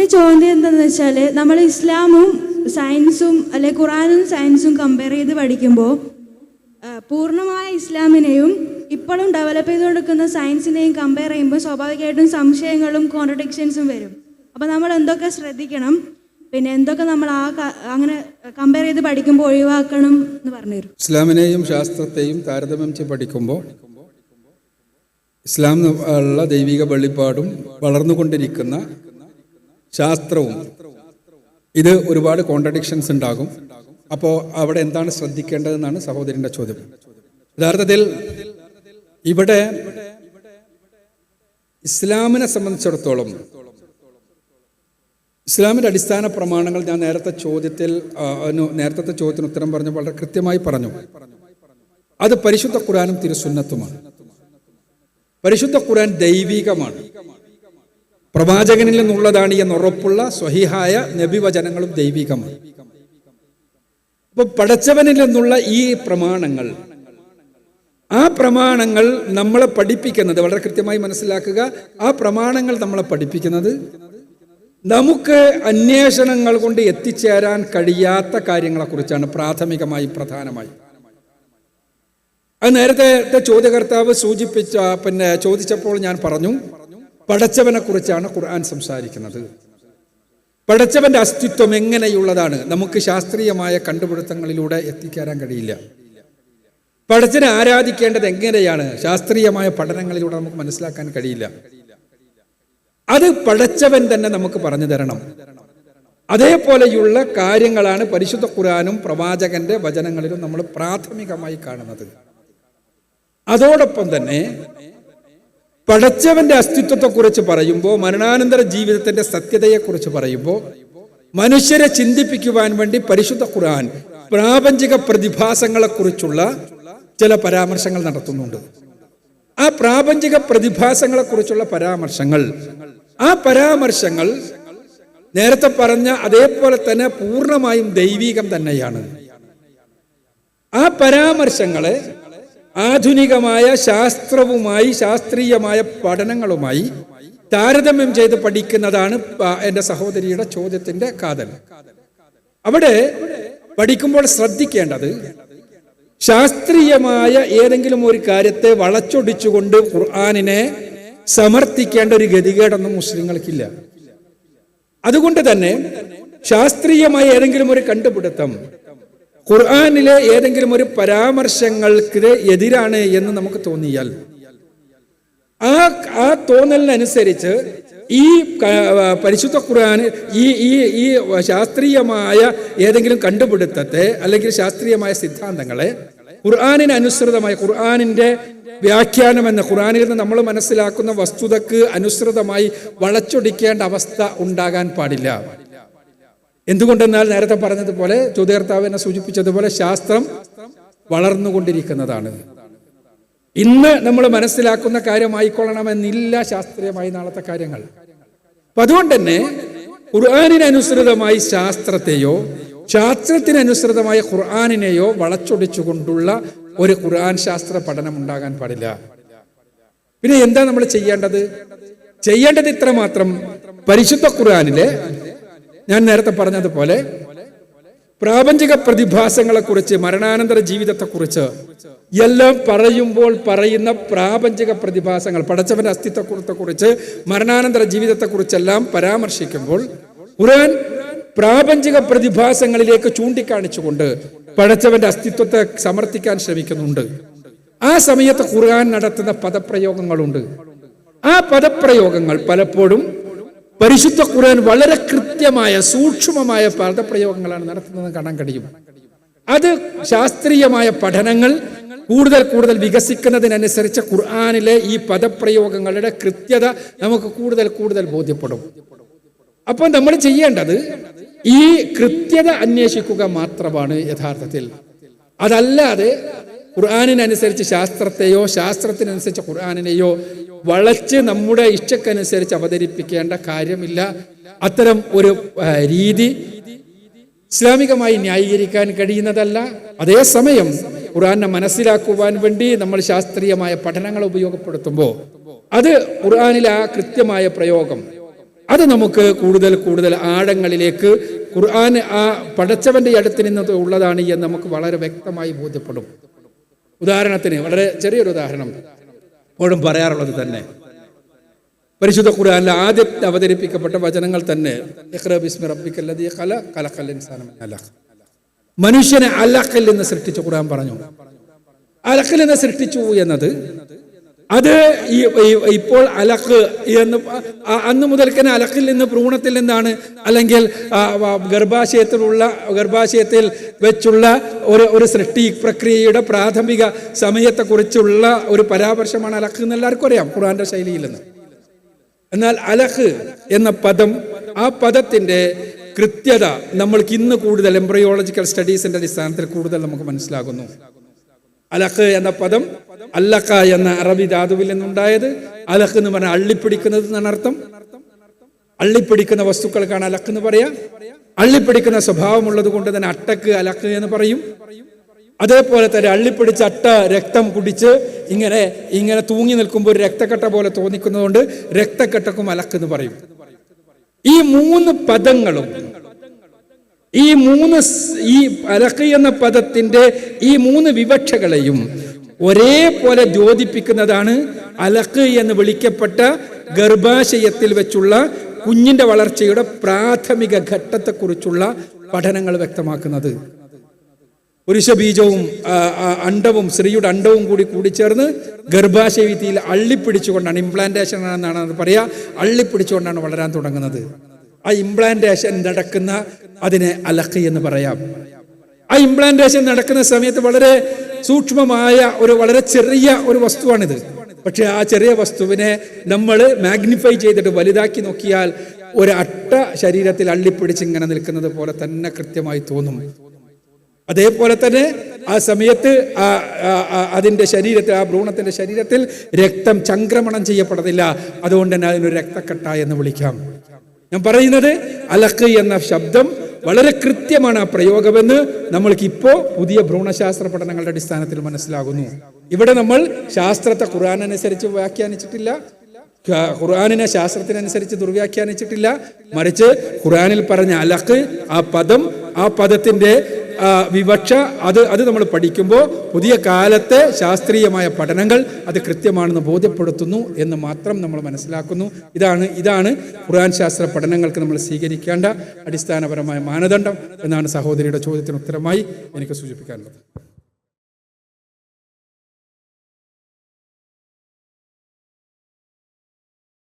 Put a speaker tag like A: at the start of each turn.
A: എന്റെ ചോദ്യം എന്താണെന്ന് വെച്ചാൽ നമ്മൾ ഇസ്ലാമും സയൻസും അല്ലെ ഖുറാനും സയൻസും കമ്പയർ ചെയ്ത് പഠിക്കുമ്പോൾ പൂർണമായ ഇസ്ലാമിനെയും ഇപ്പോഴും ഡെവലപ്പ് ചെയ്ത് കൊടുക്കുന്ന സയൻസിനെയും കമ്പയർ ചെയ്യുമ്പോൾ സ്വാഭാവികമായിട്ടും സംശയങ്ങളും കോൺട്രഡിക്ഷൻസും വരും. അപ്പോൾ നമ്മൾ എന്തൊക്കെ ശ്രദ്ധിക്കണം? പിന്നെ എന്തൊക്കെ നമ്മൾ ആ അങ്ങനെ കമ്പയർ ചെയ്ത് പഠിക്കുമ്പോൾ ഒഴിവാക്കണം എന്ന് പറഞ്ഞു
B: ഇസ്ലാമിനെയും ശാസ്ത്രത്തെയും താരതമ്യം ചെയ്ത് പഠിക്കുമ്പോൾ ഇസ്ലാം ഉള്ള ദൈവിക വെളിപ്പാടും വളർന്നുകൊണ്ടിരിക്കുന്ന ശാസ്ത്രവും. ഇത് ഒരുപാട് കോൺട്രഡിക്ഷൻസ് ഉണ്ടാകും. അപ്പോൾ അവിടെ എന്താണ് ശ്രദ്ധിക്കേണ്ടതെന്നാണ് സഹോദരിന്റെ ചോദ്യം. യഥാർത്ഥത്തിൽ ഇവിടെ ഇസ്ലാമിനെ സംബന്ധിച്ചിടത്തോളം ഇസ്ലാമിന്റെ അടിസ്ഥാന പ്രമാണങ്ങൾ ഞാൻ നേരത്തെ ചോദ്യത്തിൽ നേരത്തെ ചോദ്യത്തിന് ഉത്തരം പറഞ്ഞു വളരെ കൃത്യമായി പറഞ്ഞു. അത് പരിശുദ്ധ ഖുറാനും തിരുസുന്നത്തുമാണ്. പരിശുദ്ധ ഖുറാൻ ദൈവികമാണ്. പ്രവാചകനിൽ നിന്നുള്ളതാണ് എന്ന് ഉറപ്പുള്ള സ്വഹിഹായ നബിവചനങ്ങളും ദൈവികമാണ്. അപ്പൊ പടച്ചവനിൽ നിന്നുള്ള ഈ പ്രമാണങ്ങൾ ആ പ്രമാണങ്ങൾ നമ്മളെ പഠിപ്പിക്കുന്നത് വളരെ കൃത്യമായി മനസ്സിലാക്കുക ആ പ്രമാണങ്ങൾ നമ്മളെ പഠിപ്പിക്കുന്നത് നമുക്ക് അന്വേഷണങ്ങൾ കൊണ്ട് എത്തിച്ചേരാൻ കഴിയാത്ത കാര്യങ്ങളെക്കുറിച്ചാണ് പ്രാഥമികമായി പ്രധാനമായി. അത് നേരത്തെ ചോദ്യകർത്താവ് സൂചിപ്പിച്ച പിന്നെ ചോദിച്ചപ്പോൾ ഞാൻ പറഞ്ഞു പടച്ചവനെ കുറിച്ചാണ് ഖുർആൻ സംസാരിക്കുന്നത്. പടച്ചവന്റെ അസ്തിത്വം എങ്ങനെയുള്ളതാണ്? നമുക്ക് ശാസ്ത്രീയമായ കണ്ടുപിടുത്തങ്ങളിലൂടെ എത്തിക്കാരാൻ കഴിയില്ല. പടച്ചനെ ആരാധിക്കേണ്ടത് എങ്ങനെയാണ്? ശാസ്ത്രീയമായ പഠനങ്ങളിലൂടെ നമുക്ക് മനസ്സിലാക്കാൻ കഴിയില്ല. അത് പടച്ചവൻ തന്നെ നമുക്ക് പറഞ്ഞു തരണം. അതേപോലെയുള്ള കാര്യങ്ങളാണ് പരിശുദ്ധ ഖുറാനും പ്രവാചകന്റെ വചനങ്ങളിലും നമ്മൾ പ്രാഥമികമായി കാണുന്നത്. അതോടൊപ്പം തന്നെ പടച്ചവന്റെ അസ്തിത്വത്തെക്കുറിച്ച് പറയുമ്പോൾ മരണാനന്തര ജീവിതത്തിന്റെ സത്യതയെക്കുറിച്ച് പറയുമ്പോൾ മനുഷ്യരെ ചിന്തിപ്പിക്കുവാൻ വേണ്ടി പരിശുദ്ധ ഖുർആൻ പ്രാപഞ്ചിക പ്രതിഭാസങ്ങളെക്കുറിച്ചുള്ള ചില പരാമർശങ്ങൾ നടത്തുന്നുണ്ട്. ആ പ്രാപഞ്ചിക പ്രതിഭാസങ്ങളെക്കുറിച്ചുള്ള പരാമർശങ്ങൾ ആ പരാമർശങ്ങൾ നേരത്തെ പറഞ്ഞ അതേപോലെ തന്നെ പൂർണമായും ദൈവീകം തന്നെയാണ്. ആ പരാമർശങ്ങളെ ആധുനികമായ ശാസ്ത്രവുമായി ശാസ്ത്രീയമായ പഠനങ്ങളുമായി താരതമ്യം ചെയ്ത് പഠിക്കുന്നതാണ് എന്റെ സഹോദരിയുടെ ചോദ്യത്തിന്റെ കാതൽ. അവിടെ പഠിക്കുമ്പോൾ ശ്രദ്ധിക്കേണ്ടത് ശാസ്ത്രീയമായ ഏതെങ്കിലും ഒരു കാര്യത്തെ വളച്ചൊടിച്ചുകൊണ്ട് ഖുർആാനിനെ സമർത്ഥിക്കേണ്ട ഒരു ഗതികേടൊന്നും മുസ്ലിങ്ങൾക്കില്ല. അതുകൊണ്ട് തന്നെ ശാസ്ത്രീയമായ ഏതെങ്കിലും ഒരു കണ്ടുപിടുത്തം ഖുർആാനിലെ ഏതെങ്കിലും ഒരു പരാമർശങ്ങൾക്ക് എതിരാണ് എന്ന് നമുക്ക് തോന്നിയാൽ ആ ആ തോന്നലിനനുസരിച്ച് ഈ പരിശുദ്ധ ഖുർആൻ ഈ ഈ ഈ ശാസ്ത്രീയമായ ഏതെങ്കിലും കണ്ടുപിടുത്തത്തെ അല്ലെങ്കിൽ ശാസ്ത്രീയമായ സിദ്ധാന്തങ്ങളെ ഖുർആാനിന് അനുസൃതമായ ഖുർആാനിന്റെ വ്യാഖ്യാനം എന്ന ഖുർആാനിൽ നിന്ന് നമ്മൾ മനസ്സിലാക്കുന്ന വസ്തുതക്ക് അനുസൃതമായി വളച്ചൊടിക്കേണ്ട അവസ്ഥ ഉണ്ടാകാൻ പാടില്ല. എന്തുകൊണ്ടെന്നാൽ നേരത്തെ പറഞ്ഞതുപോലെ ചോദ്യകർത്താവ് എന്നെ സൂചിപ്പിച്ചതുപോലെ ശാസ്ത്രം വളർന്നുകൊണ്ടിരിക്കുന്നതാണ്. ഇന്ന് നമ്മൾ മനസ്സിലാക്കുന്ന കാര്യമായിക്കൊള്ളണമെന്നില്ല ശാസ്ത്രീയമായി നാളത്തെ കാര്യങ്ങൾ. അപ്പൊ അതുകൊണ്ട് തന്നെ ഖുർആാനിനനുസൃതമായി ശാസ്ത്രത്തെയോ ശാസ്ത്രത്തിനനുസൃതമായ ഖുർആാനിനെയോ വളച്ചൊടിച്ചുകൊണ്ടുള്ള ഒരു ഖുർആൻ ശാസ്ത്ര പഠനം ഉണ്ടാകാൻ പാടില്ല. പിന്നെ എന്താ നമ്മൾ ചെയ്യേണ്ടത്? ചെയ്യേണ്ടത് ഇത്ര മാത്രം പരിശുദ്ധ ഖുർആാനിലെ ഞാൻ നേരത്തെ പറഞ്ഞതുപോലെ പ്രാപഞ്ചിക പ്രതിഭാസങ്ങളെക്കുറിച്ച് മരണാനന്തര ജീവിതത്തെക്കുറിച്ച് എല്ലാം പറയുമ്പോൾ പറയുന്ന പ്രാപഞ്ചിക പ്രതിഭാസങ്ങൾ പടച്ചവന്റെ അസ്തിത്വത്തെക്കുറിച്ച് മരണാനന്തര ജീവിതത്തെക്കുറിച്ചെല്ലാം പരാമർശിക്കുമ്പോൾ ഖുർആൻ പ്രാപഞ്ചിക പ്രതിഭാസങ്ങളിലേക്ക് ചൂണ്ടിക്കാണിച്ചുകൊണ്ട് പടച്ചവന്റെ അസ്തിത്വത്തെ സമർത്ഥിക്കാൻ ശ്രമിക്കുന്നുണ്ട്. ആ സമയത്ത് ഖുർആൻ നടത്തുന്ന പദപ്രയോഗങ്ങളുണ്ട്. ആ പദപ്രയോഗങ്ങൾ പലപ്പോഴും പരിശുദ്ധ ഖുർആൻ വളരെ കൃത്യമായ സൂക്ഷ്മമായ പദപ്രയോഗങ്ങളാണ് നടത്തുന്നത് കാണാൻ കഴിയും. അത് ശാസ്ത്രീയമായ പഠനങ്ങൾ കൂടുതൽ കൂടുതൽ വികസിക്കുന്നതിനനുസരിച്ച് ഖുർആാനിലെ ഈ പദപ്രയോഗങ്ങളുടെ കൃത്യത നമുക്ക് കൂടുതൽ കൂടുതൽ ബോധ്യപ്പെടും. അപ്പോൾ നമ്മൾ ചെയ്യേണ്ടത് ഈ കൃത്യത അന്വേഷിക്കുക മാത്രമാണ് യഥാർത്ഥത്തിൽ. അതല്ലാതെ ഖുർആാനിനനുസരിച്ച് ശാസ്ത്രത്തെയോ ശാസ്ത്രത്തിനനുസരിച്ച് ഖുർആാനിനെയോ വളച്ച് നമ്മുടെ ഇഷ്ടക്കനുസരിച്ച് അവതരിപ്പിക്കേണ്ട കാര്യമില്ല. അത്തരം ഒരു രീതി ഇസ്ലാമികമായി ന്യായീകരിക്കാൻ കഴിയുന്നതല്ല. അതേസമയം ഖുർആാനെ മനസ്സിലാക്കുവാൻ വേണ്ടി നമ്മൾ ശാസ്ത്രീയമായ പഠനങ്ങൾ ഉപയോഗപ്പെടുത്തുമ്പോൾ അത് ഖുർആാനിലെ ആ കൃത്യമായ പ്രയോഗം. അത് നമുക്ക് കൂടുതൽ കൂടുതൽ ആഴങ്ങളിലേക്ക് ഖുർആൻ ആ പടച്ചവന്റെ അടുത്ത് നിന്ന് ഉള്ളതാണ് എന്ന് നമുക്ക് വളരെ വ്യക്തമായി ബോധ്യപ്പെടും. ഉദാഹരണത്തിന് വളരെ ചെറിയൊരു ഉദാഹരണം. എപ്പോഴും പറയാറുള്ളത് തന്നെ. പരിശുദ്ധ ഖുർആനിൽ ആദ്യം അവതരിപ്പിക്കപ്പെട്ട വചനങ്ങൾ തന്നെ മനുഷ്യനെ അലഖിൽ നിന്ന് സൃഷ്ടിച്ചു ഖുർആൻ പറഞ്ഞു. അലഖിൽ നിന്ന് സൃഷ്ടിച്ചു എന്നത് അത് ഇപ്പോൾ അലക്ക് എന്ന് അന്ന് മുതൽക്കന്നെ അലഖിൽ നിന്ന് ഭ്രൂണത്തിൽ നിന്നാണ് അല്ലെങ്കിൽ ഗർഭാശയത്തിലുള്ള ഗർഭാശയത്തിൽ വെച്ചുള്ള ഒരു ഒരു സൃഷ്ടി പ്രക്രിയയുടെ പ്രാഥമിക സമയത്തെക്കുറിച്ചുള്ള ഒരു പരാമർശമാണ് അലക്ക് എന്ന് എല്ലാവർക്കും അറിയാം ഖുർആന്റെ ശൈലിയിൽ നിന്ന്. എന്നാൽ അലഹ് എന്ന പദം ആ പദത്തിന്റെ കൃത്യത നമ്മൾക്ക് ഇന്ന് കൂടുതൽ എംബ്രയോളജിക്കൽ സ്റ്റഡീസിന്റെ അടിസ്ഥാനത്തിൽ കൂടുതൽ നമുക്ക് മനസ്സിലാകുന്നു. അലഖ് എന്ന പദം അല്ലഖ എന്ന അറബി ധാതുവിൽ നിന്നുണ്ടായത്. അലഖ് എന്ന് പറഞ്ഞാൽ അള്ളിപ്പിടിക്കുന്നത് എന്നാണ് അർത്ഥം. അള്ളിപ്പിടിക്കുന്ന വസ്തുക്കൾക്കാണ് അലക്ക് എന്ന് പറയാ. അള്ളിപ്പിടിക്കുന്ന സ്വഭാവമുള്ളത് കൊണ്ട് തന്നെ അട്ടക്ക് അലക്ക് എന്ന് പറയും. അതേപോലെ തന്നെ അള്ളിപ്പിടിച്ച അട്ട രക്തം കുടിച്ച് ഇങ്ങനെ ഇങ്ങനെ തൂങ്ങി നിൽക്കുമ്പോൾ ഒരു രക്തക്കട്ട പോലെ തോന്നിക്കുന്നതുകൊണ്ട് രക്തക്കട്ടക്കും അലക്ക് എന്ന് പറയും. ഈ മൂന്ന് പദങ്ങളും ഈ മൂന്ന് ഈ അലക്ക് എന്ന പദത്തിന്റെ ഈ മൂന്ന് വിവക്ഷകളെയും ഒരേപോലെ ദ്യോതിപ്പിക്കുന്നതാണ് അലക്ക് എന്ന് വിളിക്കപ്പെട്ട ഗർഭാശയത്തിൽ വെച്ചുള്ള കുഞ്ഞിന്റെ വളർച്ചയുടെ പ്രാഥമിക ഘട്ടത്തെക്കുറിച്ചുള്ള പഠനങ്ങൾ വ്യക്തമാക്കുന്നത്. പുരുഷബീജവും അണ്ടവും സ്ത്രീയുടെ അണ്ടവും കൂടി കൂടിച്ചേർന്ന് ഗർഭാശയ ഗർഭാശയത്തിൽ അള്ളിപ്പിടിച്ചുകൊണ്ടാണ് ഇംപ്ലാന്റേഷൻ എന്നാണ് പറയുക പറയാ അള്ളിപ്പിടിച്ചുകൊണ്ടാണ് വളരാൻ തുടങ്ങുന്നത്. ആ ഇംപ്ലാന്റേഷൻ നടക്കുന്ന അതിനെ അലക്കി എന്ന് പറയാം. ആ ഇംപ്ലാന്റേഷൻ നടക്കുന്ന സമയത്ത് വളരെ സൂക്ഷ്മമായ ഒരു വളരെ ചെറിയ ഒരു വസ്തുവാണിത്. പക്ഷെ ആ ചെറിയ വസ്തുവിനെ നമ്മൾ മാഗ്നിഫൈ ചെയ്തിട്ട് വലുതാക്കി നോക്കിയാൽ ഒരു അട്ട ശരീരത്തിൽ അള്ളിപ്പിടിച്ച് ഇങ്ങനെ നിൽക്കുന്നത് പോലെ തന്നെ കൃത്യമായി തോന്നും. അതേപോലെ തന്നെ ആ സമയത്ത് ആ അതിന്റെ ശരീരത്തിൽ ആ ഭ്രൂണത്തിന്റെ ശരീരത്തിൽ രക്തം ചംക്രമണം ചെയ്യപ്പെടുന്നില്ല. അതുകൊണ്ട് തന്നെ അതിനൊരു രക്തക്കട്ട എന്ന് വിളിക്കാം. ഞാൻ പറയുന്നത് അലക്ക് എന്ന ശബ്ദം വളരെ കൃത്യമാണ് ആ പ്രയോഗമെന്ന് നമ്മൾക്ക് ഇപ്പോൾ പുതിയ ഭ്രൂണശാസ്ത്ര പഠനങ്ങളുടെ അടിസ്ഥാനത്തിൽ മനസ്സിലാകുന്നു. ഇവിടെ നമ്മൾ ശാസ്ത്രത്തെ ഖുർആൻ അനുസരിച്ച് വ്യാഖ്യാനിച്ചിട്ടില്ല ഖുർആാനിനെ ശാസ്ത്രത്തിനനുസരിച്ച് ദുർവ്യാഖ്യാനിച്ചിട്ടില്ല. മറിച്ച് ഖുർആനിൽ പറഞ്ഞ അലക്ക് ആ പദം ആ പദത്തിന്റെ വിവക്ഷ അത് അത് നമ്മൾ പഠിക്കുമ്പോൾ പുതിയ കാലത്തെ ശാസ്ത്രീയമായ പഠനങ്ങൾ അത് കൃത്യമാണെന്ന് ബോധ്യപ്പെടുത്തുന്നു എന്ന് മാത്രം നമ്മൾ മനസ്സിലാക്കുന്നു. ഇതാണ് ഇതാണ് ഖുർആൻ ശാസ്ത്ര പഠനങ്ങൾക്ക് നമ്മൾ സ്വീകരിക്കേണ്ട അടിസ്ഥാനപരമായ മാനദണ്ഡം എന്നാണ് സഹോദരിയുടെ ചോദ്യത്തിന് ഉത്തരമായി എനിക്ക് സൂചിപ്പിക്കാനുള്ളത്.